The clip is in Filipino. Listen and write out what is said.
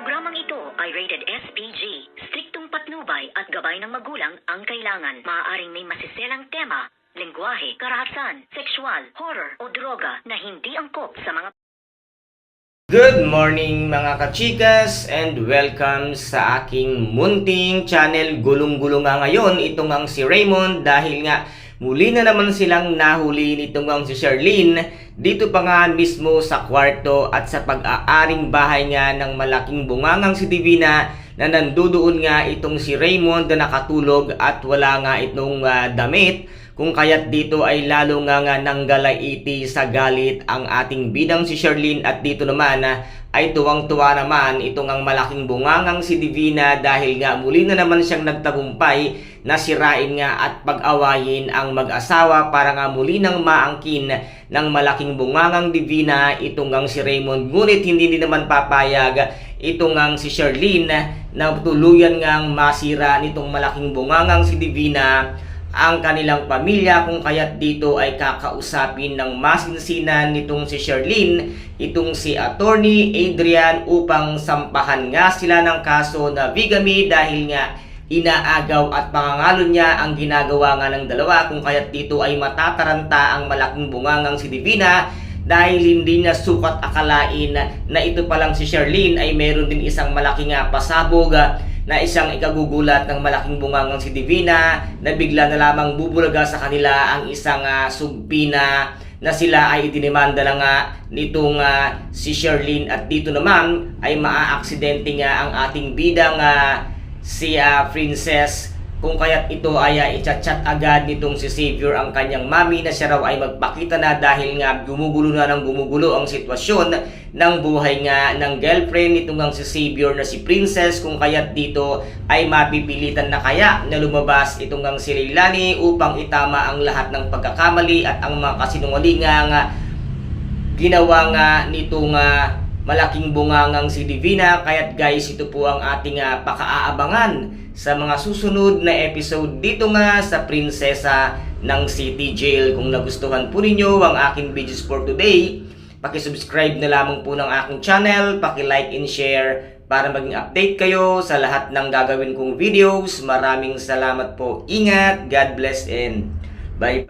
Programang ito ay rated SPG. Striktong patnubay at gabay ng magulang ang kailangan. Maaaring may masiselang tema, lengguwahe, karahasan, sexual, horror o droga na hindi angkop sa mga Good morning mga kachikas and welcome sa aking munting channel Gulong-Gulong nga ngayon. Ito nga si Raymond dahil nga muli na naman silang nahuli nitong ang si Charlene. Dito pa nga mismo sa kwarto at sa pag-aaring bahay nga ng malaking bungangang si Divina na nandoon nga itong si Raymond na nakatulog at wala nga itong ah, damit kung kaya't dito ay lalo nga nga nanggalaiti sa galit ang ating bidang si Charlene at dito naman ah, ay tuwang-tuwa naman itong ang malaking bungangang si Divina dahil nga muli na naman siyang nagtagumpay na sirain nga at pag-awayin ang mag-asawa para nga muli nang maangkin ng malaking bungangang Divina itong ang si Raymond. Ngunit hindi din naman papayag itong ang si Charlene na tuluyan ngang masira nitong malaking bungangang si Divina ang kanilang pamilya kung kaya't dito ay kakausapin ng masinsinan nitong si Charlene, itong si Attorney Adrian upang sampahan nga sila ng kaso na bigamy dahil nga inaagaw at pangangalo niya ang ginagawa nga ng dalawa kung kaya't dito ay matataranta ang malaking bungangang si Divina dahil hindi niya sukat akalain na ito palang si Charlene ay meron din isang malaking pasabog ah, na isang ikagugulat ng malaking bungangang si Divina na bigla na lamang bubulaga sa kanila ang isang ah, sugpina na sila ay idinimanda na nga nitong ah, si Charlene at dito naman ay maaaksidente nga ang ating bidang ah, si ah, Princess kung kaya't ito ay uh, chat agad nitong si Xavier ang kanyang mami na siya raw ay magpakita na dahil nga gumugulo na ng gumugulo ang sitwasyon ng buhay nga ng girlfriend nitong ang si Xavier na si Princess. Kung kaya't dito ay mapipilitan na kaya na lumabas itong ang si Leilani upang itama ang lahat ng pagkakamali at ang mga kasinungalingang ah, ginawa nga nitong ah, malaking bungangang si Divina. Kaya't guys, ito po ang ating ah, pakaaabangan sa mga susunod na episode dito nga sa Prinsesa ng City Jail. Kung nagustuhan po ninyo ang aking videos for today, pakisubscribe na lamang po ng aking channel, paki-like and share para maging update kayo sa lahat ng gagawin kong videos. Maraming salamat po. Ingat, God bless and bye.